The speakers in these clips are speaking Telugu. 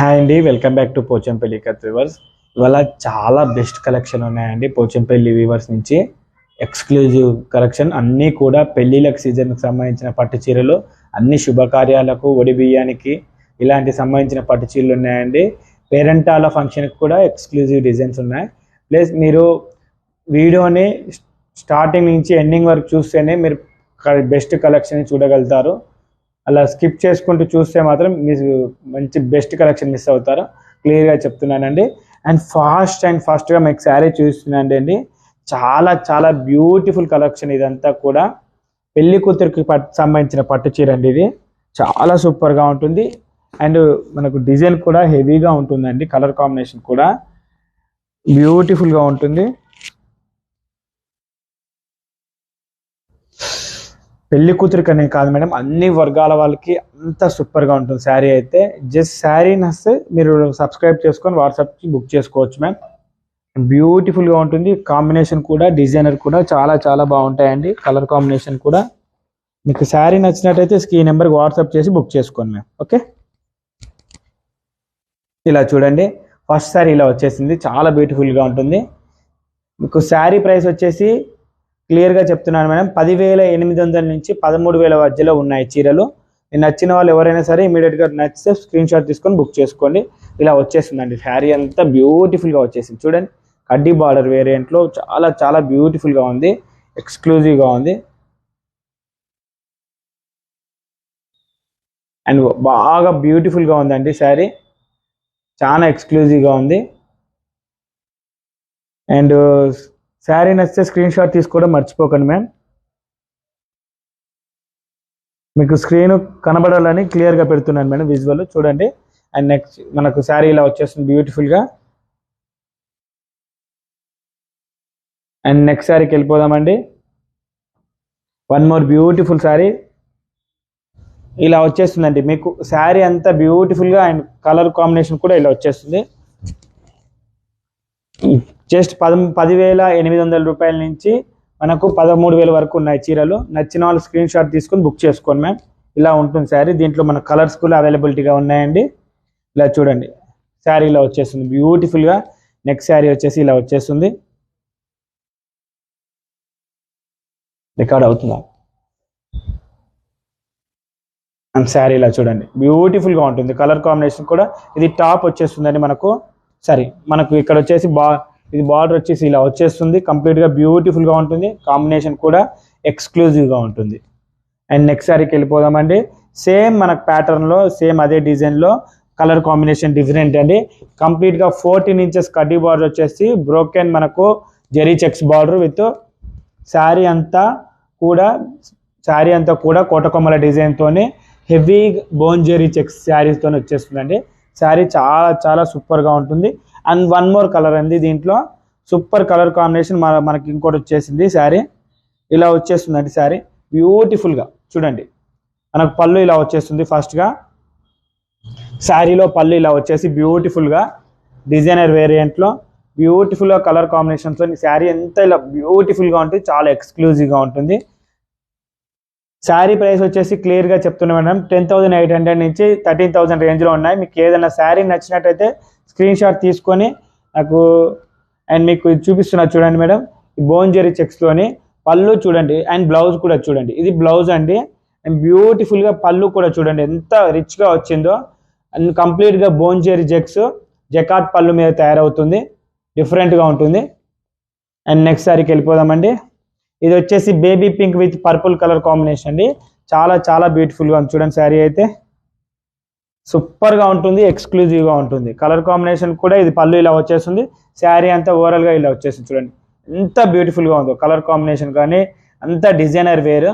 హాయ్ అండి welcome back to Pochampally katli weavers. ఇవాళ చాలా బెస్ట్ కలెక్షన్ ఉన్నాయండి పోచంపల్లి వివర్స్ నుంచి. ఎక్స్క్లూజివ్ కలెక్షన్ అన్నీ కూడా పెళ్ళిళ్ళకి సీజన్కి సంబంధించిన పట్టు చీరలు అన్ని శుభకార్యాలకు ఒడి బియ్యానికి ఇలాంటి సంబంధించిన పట్టు చీరలు ఉన్నాయండి. పేరెంటాల ఫంక్షన్కి కూడా ఎక్స్క్లూజివ్ డిజైన్స్ ఉన్నాయి. ప్లస్ మీరు వీడియోని స్టార్టింగ్ నుంచి ఎండింగ్ వరకు చూస్తేనే మీరు బెస్ట్ కలెక్షన్ చూడగలుగుతారు. అలా స్కిప్ చేసుకుంటూ చూస్తే మాత్రం మీరు మంచి బెస్ట్ కలెక్షన్ మిస్ అవుతారు. క్లియర్గా చెప్తున్నానండి. అండ్ ఫాస్ట్ అండ్ ఫాస్ట్గా మీకు శారీ చూస్తున్నాండి అండి. చాలా చాలా బ్యూటిఫుల్ కలెక్షన్ ఇదంతా కూడా. పెళ్ళి కూతురికి పట్టు సంబంధించిన పట్టు చీర అండి ఇది. చాలా సూపర్గా ఉంటుంది. అండ్ మనకు డిజైన్ కూడా హెవీగా ఉంటుందండి. కలర్ కాంబినేషన్ కూడా. బ్యూటిఫుల్గా ఉంటుంది. పెళ్ళి కూతురికి అనే కాదు మేడం అన్ని వర్గాల వాళ్ళకి అంత సూపర్గా ఉంటుంది శారీ అయితే. జస్ట్ శారీ నస్తే మీరు సబ్స్క్రైబ్ చేసుకొని వాట్సాప్కి బుక్ చేసుకోవచ్చు మ్యామ్ బ్యూటిఫుల్గా ఉంటుంది. కాంబినేషన్ కూడా డిజైనర్ కూడా చాలా చాలా బాగుంటాయండి. కలర్ కాంబినేషన్ కూడా. మీకు శారీ నచ్చినట్టయితే స్క్రీన్ నెంబర్కి వాట్సాప్ చేసి బుక్ చేసుకోండి మ్యామ్ ఓకే ఇలా చూడండి. ఫస్ట్ శారీ ఇలా వచ్చేసింది. చాలా బ్యూటిఫుల్గా ఉంటుంది. మీకు శారీ ప్రైస్ వచ్చేసి క్లియర్గా చెప్తున్నాను మేడం. పదివేల ఎనిమిది వందల నుంచి పదమూడు వేల మధ్యలో ఉన్నాయి చీరలు. మీకు నచ్చిన వాళ్ళు ఎవరైనా సరే ఇమీడియట్గా నచ్చితే స్క్రీన్ షాట్ తీసుకొని బుక్ చేసుకోండి. ఇలా వచ్చేసిందండి శారీ అంతా బ్యూటిఫుల్గా వచ్చేసింది. చూడండి కడ్డీ బార్డర్ వేరియంట్లో చాలా చాలా బ్యూటిఫుల్గా ఉంది. ఎక్స్క్లూజివ్గా ఉంది. అండ్ బాగా బ్యూటిఫుల్గా ఉందండి శారీ. చాలా ఎక్స్క్లూజివ్గా ఉంది. అండ్ శారీ నచ్చితే స్క్రీన్ షాట్ తీసుకోవడం మర్చిపోకండి మ్యామ్. మీకు స్క్రీన్ కనబడాలని క్లియర్గా పెడుతున్నాను మేడం విజువల్. చూడండి. అండ్ నెక్స్ట్ మనకు శారీ ఇలా వచ్చేస్తుంది బ్యూటిఫుల్గా అండ్ నెక్స్ట్ శారీకి వెళ్ళిపోదామండి. One more beautiful sari. ఇలా వచ్చేస్తుందండి. మీకు శారీ అంతా బ్యూటిఫుల్గా అండ్ కలర్ కాంబినేషన్ కూడా ఇలా వచ్చేస్తుంది. జస్ట్ పద పదివేల ఎనిమిది వందల రూపాయల నుంచి మనకు పదమూడు వేల వరకు ఉన్నాయి చీరలు. నచ్చిన వాళ్ళు స్క్రీన్ షాట్ తీసుకొని బుక్ చేసుకోండి మ్యామ్. ఇలా ఉంటుంది శారీ. దీంట్లో మన కలర్స్ కూడా అవైలబిలిటీగా ఉన్నాయండి. ఇలా చూడండి. శారీ ఇలా వచ్చేస్తుంది. బ్యూటిఫుల్గా నెక్స్ట్ శారీ వచ్చేసి ఇలా వచ్చేస్తుంది. రికార్డ్ అవుతుందా? శారీ ఇలా చూడండి. బ్యూటిఫుల్గా ఉంటుంది. కలర్ కాంబినేషన్ కూడా. ఇది టాప్ వచ్చేస్తుందండి మనకు. సరే మనకు ఇక్కడ వచ్చేసి బా ఇది బార్డర్ వచ్చేసి ఇలా వచ్చేస్తుంది. కంప్లీట్గా బ్యూటిఫుల్గా ఉంటుంది. కాంబినేషన్ కూడా ఎక్స్క్లూజివ్గా ఉంటుంది. అండ్ నెక్స్ట్ సారీకి వెళ్ళిపోదామండి. సేమ్ మనకు ప్యాటర్న్లో సేమ్ అదే డిజైన్లో కలర్ కాంబినేషన్ డిఫరెంట్ అండి. కంప్లీట్గా ఫోర్టీన్ ఇంచెస్ కడ్డీ బార్డర్ వచ్చేసి బ్రోకెన్ మనకు zari checks border with sari అంతా కూడా శారీ అంతా కూడా కోటకొమ్మల డిజైన్తోని హెవీ బోన్ జెరీ చెక్స్ శారీస్తో వచ్చేస్తుందండి. శారీ చాలా చాలా సూపర్గా ఉంటుంది. అండ్ వన్ మోర్ కలర్ అండి దీంట్లో. సూపర్ కలర్ కాంబినేషన్ మన మనకి ఇంకోటి వచ్చేసింది శారీ. ఇలా వచ్చేస్తుందండి శారీ. బ్యూటిఫుల్గా చూడండి. మనకు పళ్ళు ఇలా వచ్చేస్తుంది ఫస్ట్గా. శారీలో పళ్ళు ఇలా వచ్చేసి బ్యూటిఫుల్గా డిజైనర్ వేరియంట్లో బ్యూటిఫుల్గా కలర్ కాంబినేషన్స్లో శారీ ఎంత ఇలా బ్యూటిఫుల్గా ఉంటుంది చాలా ఎక్స్క్లూజివ్గా ఉంటుంది. శారీ ప్రైస్ వచ్చేసి క్లియర్గా చెప్తున్నా madam. Ten thousand eight hundred నుంచి థర్టీన్ థౌసండ్ రేంజ్లో ఉన్నాయి. మీకు ఏదైనా శారీ నచ్చినట్టయితే స్క్రీన్ షాట్ తీసుకొని నాకు అండ్ మీకు చూపిస్తున్నా చూడండి మేడం. ఈ బోన్జెరీ చెక్స్లోని పళ్ళు చూడండి అండ్ బ్లౌజ్ కూడా చూడండి. ఇది బ్లౌజ్ అండి. అండ్ బ్యూటిఫుల్గా పళ్ళు కూడా చూడండి. ఎంత రిచ్గా వచ్చిందో. అండ్ కంప్లీట్గా బోన్జెరీ జెక్స్ జకాట్ పళ్ళు మీద తయారవుతుంది. డిఫరెంట్గా ఉంటుంది. అండ్ నెక్స్ట్ సారికి వెళ్ళిపోదామండి. ఇది వచ్చేసి baby pink with purple colour combination అండి. చాలా చాలా బ్యూటిఫుల్గా ఉంది. చూడండి శారీ అయితే. సూపర్గా ఉంటుంది ఎక్స్క్లూజివ్గా ఉంటుంది. కలర్ కాంబినేషన్ కూడా ఇది పళ్ళు ఇలా వచ్చేస్తుంది. శారీ అంతా ఓవరాల్గా ఇలా వచ్చేస్తుంది చూడండి. ఎంత బ్యూటిఫుల్గా ఉందో కలర్ కాంబినేషన్ కానీ అంత డిజైనర్ వేర్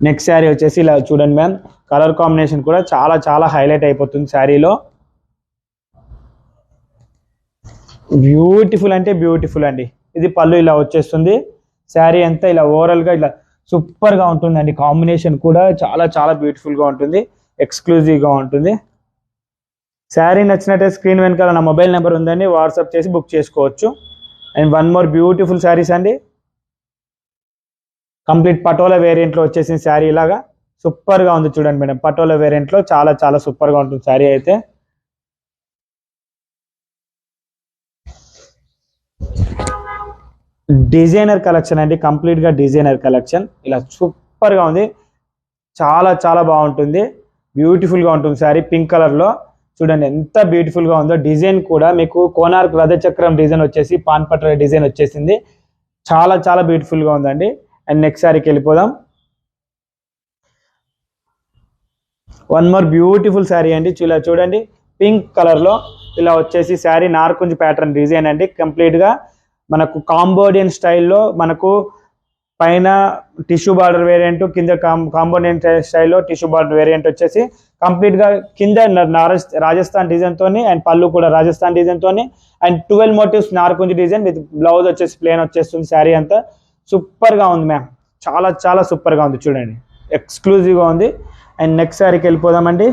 నెక్స్ట్ శారీ వచ్చేసి ఇలా చూడండి మ్యామ్ కలర్ కాంబినేషన్ కూడా చాలా చాలా హైలైట్ అయిపోతుంది శారీలో. బ్యూటిఫుల్ అంటే బ్యూటిఫుల్ అండి. ఇది పళ్ళు ఇలా వచ్చేస్తుంది. శారీ అంతా ఇలా ఓవరాల్గా ఇలా సూపర్గా ఉంటుందండి. కాంబినేషన్ కూడా చాలా చాలా బ్యూటిఫుల్గా ఉంటుంది. ఎక్స్క్లూజివ్గా ఉంటుంది. శారీ నచ్చినట్టే స్క్రీన్ వెనకాల నా మొబైల్ నెంబర్ ఉందండి. వాట్సాప్ చేసి బుక్ చేసుకోవచ్చు. And one more beautiful saris అండి. కంప్లీట్ పటోలా వేరియంట్లో వచ్చేసిన శారీ ఇలాగా. సూపర్గా ఉంది చూడండి మేడం. పటోలా వేరియంట్లో చాలా చాలా సూపర్గా ఉంటుంది శారీ అయితే. డిజైనర్ కలెక్షన్ అండి కంప్లీట్గా డిజైనర్ కలెక్షన్. ఇలా సూపర్గా ఉంది. చాలా చాలా బాగుంటుంది. బ్యూటిఫుల్గా ఉంటుంది శారీ పింక్ కలర్లో చూడండి ఎంత బ్యూటిఫుల్గా ఉందో డిజైన్ కూడా. మీకు కోనార్క్ రథచక్రం డిజైన్ వచ్చేసి పాన్పట్ర డిజైన్ వచ్చేసింది. చాలా చాలా బ్యూటిఫుల్గా ఉందండి. అండ్ నెక్స్ట్ శారీకి వెళ్ళిపోదాం. వన్ మోర్ బ్యూటిఫుల్ శారీ అండి. ఇలా చూడండి పింక్ కలర్లో ఇలా వచ్చేసి శారీ నార్కుంజ్ ప్యాటర్న్ డిజైన్ అండి. కంప్లీట్గా మనకు కాంబోడియన్ స్టైల్లో మనకు పైన టిష్యూ బార్డర్ వేరియంట్ కింద కాంబోడియన్ స్టైల్లో టిష్యూ బార్డర్ వేరియంట్ వచ్చేసి కంప్లీట్గా కింద రాజస్థాన్ డిజైన్తోని అండ్ పళ్ళు కూడా రాజస్థాన్ డిజైన్తోని అండ్ ట్వెల్వ్ మోటివ్స్ నార్కుంజి డిజైన్ విత్ బ్లౌజ్ వచ్చేసి ప్లేన్ వచ్చేస్తుంది శారీ అంతా. సూపర్గా ఉంది మ్యామ్ చాలా చాలా సూపర్గా ఉంది. చూడండి. ఎక్స్క్లూజివ్గా ఉంది. అండ్ నెక్స్ట్ శారీకి వెళ్ళిపోదామండి.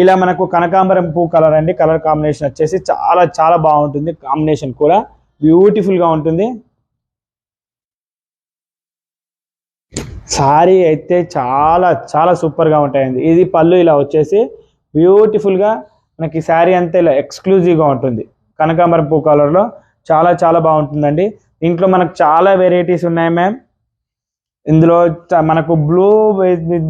ఇలా మనకు కనకాంబరం పువ్వు కలర్ అండి. కలర్ కాంబినేషన్ వచ్చేసి చాలా చాలా బాగుంటుంది. కాంబినేషన్ కూడా బ్యూటిఫుల్గా ఉంటుంది. సారీ అయితే చాలా చాలా సూపర్గా ఉంటాయండి. ఇది పళ్ళు ఇలా వచ్చేసి బ్యూటిఫుల్గా మనకి శారీ అంతా ఇలా ఎక్స్క్లూజివ్గా ఉంటుంది. కనకాంబరం పువ్వు కలర్లో చాలా చాలా బాగుంటుందండి. దీంట్లో మనకు చాలా వెరైటీస్ ఉన్నాయి మ్యామ్ ఇందులో మనకు బ్లూ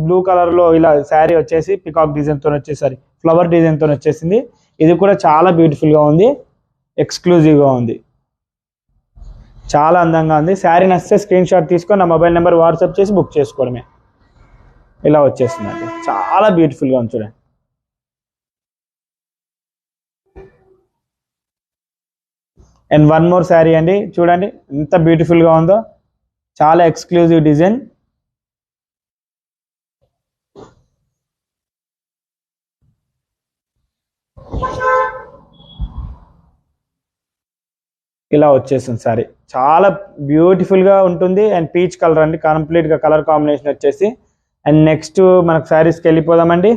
బ్లూ కలర్లో ఇలా శారీ వచ్చేసి పికాక్ డిజైన్తో వచ్చేసరి ఫ్లవర్ డిజైన్తో వచ్చేసింది. ఇది కూడా చాలా బ్యూటిఫుల్గా ఉంది ఎక్స్క్లూజివ్గా ఉంది. చాలా అందంగా ఉంది. శారీ నచ్చితే స్క్రీన్ షాట్ తీసుకొని నా మొబైల్ నెంబర్ వాట్సాప్ చేసి బుక్ చేసుకోవడమే. ఇలా వచ్చేస్తుందండి చాలా బ్యూటిఫుల్గా ఉంది చూడండి. అండ్ వన్ మోర్ శారీ అండి. చూడండి ఎంత బ్యూటిఫుల్గా ఉందో. చాలా ఎక్స్క్లూజివ్ డిజైన్ ఇలా వచ్చేస్తుంది సారీ. చాలా బ్యూటిఫుల్గా ఉంటుంది అండ్ పీచ్ కలర్ అండి. కంప్లీట్గా కలర్ కాంబినేషన్ వచ్చేసి. అండ్ నెక్స్ట్ మనకు శారీస్కి వెళ్ళిపోదామండి.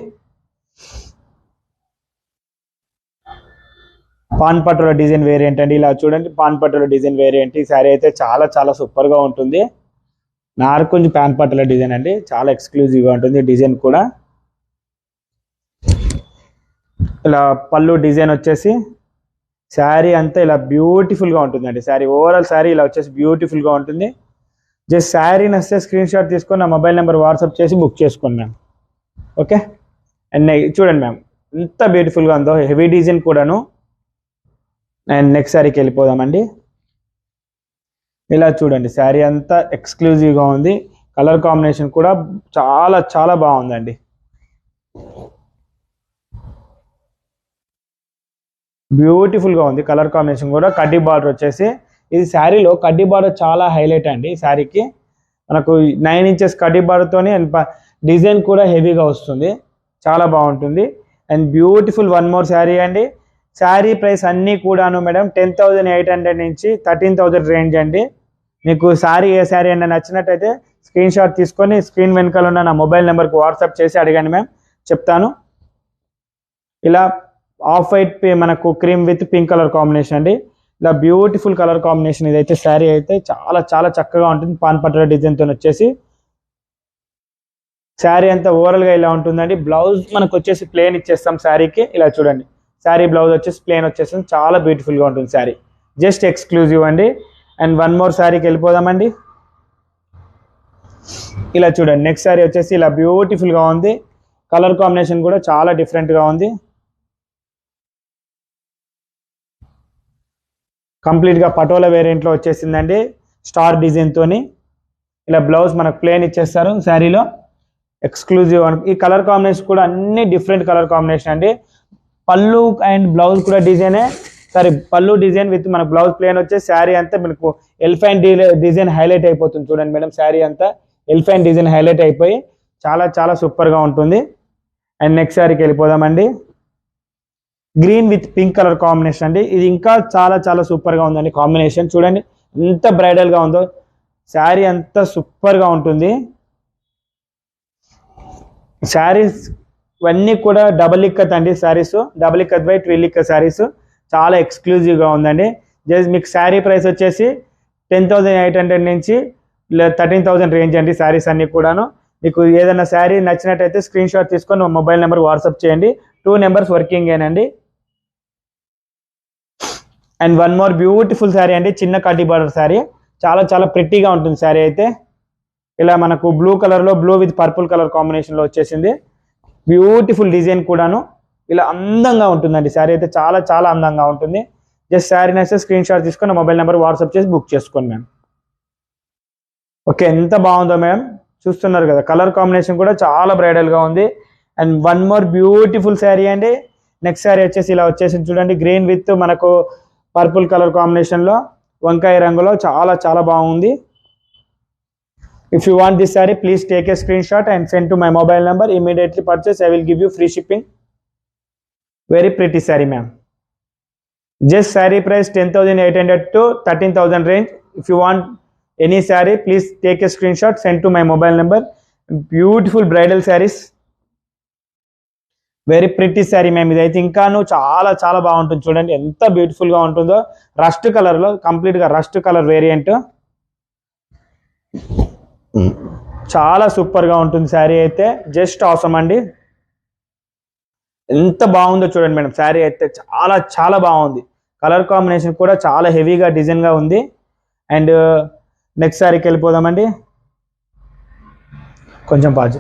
పాన్ పట్టుల డిజైన్ వేరియంట్ అండి. ఇలా చూడండి పాన్ పట్టుల డిజైన్ వేరియంట్. ఈ శారీ అయితే చాలా చాలా సూపర్గా ఉంటుంది. ఉంటుంది కొంచెం పాన్ పట్టుల డిజైన్ అండి. చాలా ఎక్స్క్లూజివ్గా ఉంటుంది డిజైన్ కూడా. ఇలా పళ్ళు డిజైన్ వచ్చేసి శారీ అంతా ఇలా బ్యూటిఫుల్గా ఉంటుందండి. శారీ ఓవరాల్ శారీ ఇలా వచ్చేసి బ్యూటిఫుల్గా ఉంటుంది. జస్ట్ శారీ నస్తే స్క్రీన్ షాట్ తీసుకొని నా మొబైల్ నెంబర్ వాట్సాప్ చేసి బుక్ చేసుకోండి మ్యామ్. ఓకే? అండ్ చూడండి మ్యామ్ ఎంత బ్యూటిఫుల్గా ఉందో హెవీ డిజైన్ కూడాను. అండ్ నెక్స్ట్ శారీకి వెళ్ళిపోదామండి. ఇలా చూడండి శారీ అంతా ఎక్స్క్లూజివ్గా ఉంది. కలర్ కాంబినేషన్ కూడా చాలా చాలా బాగుందండి. బ్యూటిఫుల్గా ఉంది కలర్ కాంబినేషన్ కూడా. కడ్డీ బార్డర్ వచ్చేసి ఇది శారీలో కడ్డీ బార్డర్ చాలా హైలైట్ అండి ఈ శారీకి మనకు నైన్ ఇంచెస్ కడ్డీ బార్డర్తోనే డిజైన్ కూడా హెవీగా వస్తుంది. చాలా బాగుంటుంది. And beautiful one more sari అండి. శారీ ప్రైస్ అన్నీ కూడాను madam ten thousand eight hundred నుంచి థర్టీన్ థౌజండ్ రేంజ్ అండి. మీకు శారీ ఏ శారీ అన్న నచ్చినట్టయితే స్క్రీన్ షాట్ తీసుకొని స్క్రీన్ వెనకాల ఉన్న నా మొబైల్ నెంబర్కి వాట్సాప్ చేసి అడగండి మ్యామ్. చెప్తాను. ఇలా ఆఫ్ వైట్ మనకు cream with pink colour combination అండి. ఇలా బ్యూటిఫుల్ కలర్ కాంబినేషన్ ఇదైతే శారీ అయితే చాలా చాలా చక్కగా ఉంటుంది. పాన్ పట్ల డిజైన్తో వచ్చేసి. శారీ అంతా ఓవరాల్గా ఇలా ఉంటుందండి. బ్లౌజ్ మనకు వచ్చేసి ప్లేన్ ఇచ్చేస్తాం శారీకి. ఇలా చూడండి. శారీ బ్లౌజ్ వచ్చేసి ప్లేన్ వచ్చేసింది. చాలా బ్యూటిఫుల్గా ఉంటుంది శారీ. జస్ట్ ఎక్స్క్లూజివ్ అండి. అండ్ వన్ మోర్ శారీకి వెళ్ళిపోదామండి. ఇలా చూడండి. నెక్స్ట్ శారీ వచ్చేసి ఇలా బ్యూటిఫుల్గా ఉంది. కలర్ కాంబినేషన్ కూడా చాలా డిఫరెంట్గా ఉంది. కంప్లీట్గా పటోల పటోలా వేరియంట్ వచ్చేసిందండి. స్టార్ డిజైన్తో ఇలా బ్లౌజ్ మనకు ప్లేన్ ఇచ్చేస్తారు శారీలో. ఎక్స్క్లూజివ్ ఈ కలర్ కాంబినేషన్ కూడా అన్ని డిఫరెంట్ కలర్ కాంబినేషన్ అండి. పళ్ళు అండ్ బ్లౌజ్ కూడా డిజైనే సారీ పళ్ళు డిజైన్ విత్ మన బ్లౌజ్ ప్లేన్ వచ్చే శారీ అంతా మనకు ఎలిఫెంట్ డిజైన్ హైలైట్ అయిపోతుంది చూడండి మేడం శారీ అంతా ఎలిఫెంట్ డిజైన్ హైలైట్ అయిపోయి చాలా చాలా సూపర్గా ఉంటుంది. అండ్ నెక్స్ట్ శారీకి వెళ్ళిపోదామండి. Green with pink colour combination అండి. ఇది ఇంకా చాలా చాలా సూపర్గా ఉందండి కాంబినేషన్. చూడండి ఎంత బ్రైడల్గా ఉందో. శారీ అంత సూపర్గా ఉంటుంది. శారీస్ ఇవన్నీ కూడా డబల్ ఇక్కత్ అండి saris double ikat by twill ikat saris చాలా ఎక్స్క్లూజివ్గా ఉందండి. జస్ట్ మీకు శారీ ప్రైస్ వచ్చేసి టెన్ థౌసండ్ ఎయిట్ హండ్రెడ్ నుంచి థర్టీన్ థౌసండ్ రేంజ్ అండి శారీస్ అన్నీ కూడాను. మీకు ఏదైనా శారీ నచ్చినట్టయితే స్క్రీన్ షాట్ తీసుకొని మా మొబైల్ నెంబర్ వాట్సాప్ చేయండి. టూ నెంబర్స్ వర్కింగ్ ఏనండి. And one more beautiful sari అండి. చిన్న కడ్డీ బార్డర్ శారీ చాలా చాలా ప్రిట్టీగా ఉంటుంది శారీ అయితే. ఇలా మనకు బ్లూ కలర్లో బ్లూ విత్ పర్పుల్ కలర్ కాంబినేషన్లో వచ్చేసింది. బ్యూటిఫుల్ డిజైన్ కూడాను. ఇలా అందంగా ఉంటుందండి. శారీ అయితే చాలా చాలా అందంగా ఉంటుంది. జస్ట్ శారీ నచ్చితే స్క్రీన్ షాట్ తీసుకొని మొబైల్ నెంబర్ వాట్సాప్ చేసి బుక్ చేసుకోండి మ్యామ్ ఓకే ఎంత బాగుందో మ్యామ్ చూస్తున్నారు కదా కలర్ కాంబినేషన్ కూడా చాలా బ్రైడల్గా ఉంది. And one more beautiful sari అండి. నెక్స్ట్ శారీ వచ్చేసి ఇలా వచ్చేసి చూడండి. గ్రీన్ విత్ మనకు పర్పుల్ కలర్ కాంబినేషన్లో వంకాయ రంగులో చాలా చాలా బాగుంది. If you want this sari please take a screen shot and send to my mobile number immediately purchase I will give you free shipping very pretty sari ma'am just sari price ten thousand eight hundred to thirteen thousand range if you want any sari please take a screen shot send to my mobile number beautiful bridal saris very pretty sari ma'am ఇదైతే ఇంకాను చాలా చాలా బాగుంటుంది. చూడండి ఎంత బ్యూటిఫుల్గా ఉంటుందో. రస్ట్ కలర్లో కంప్లీట్గా కంప్లీట్ రస్ట్ కలర్ వేరియంట్ చాలా సూపర్గా ఉంటుంది శారీ అయితే. జస్ట్ అవసరం అండి. ఎంత బాగుందో చూడండి మేడం శారీ అయితే చాలా చాలా బాగుంది. కలర్ కాంబినేషన్ కూడా చాలా హెవీగా డిజైన్గా ఉంది. అండ్ నెక్స్ట్ uh, శారీకి వెళ్ళిపోదామండి. కొంచెం పాజు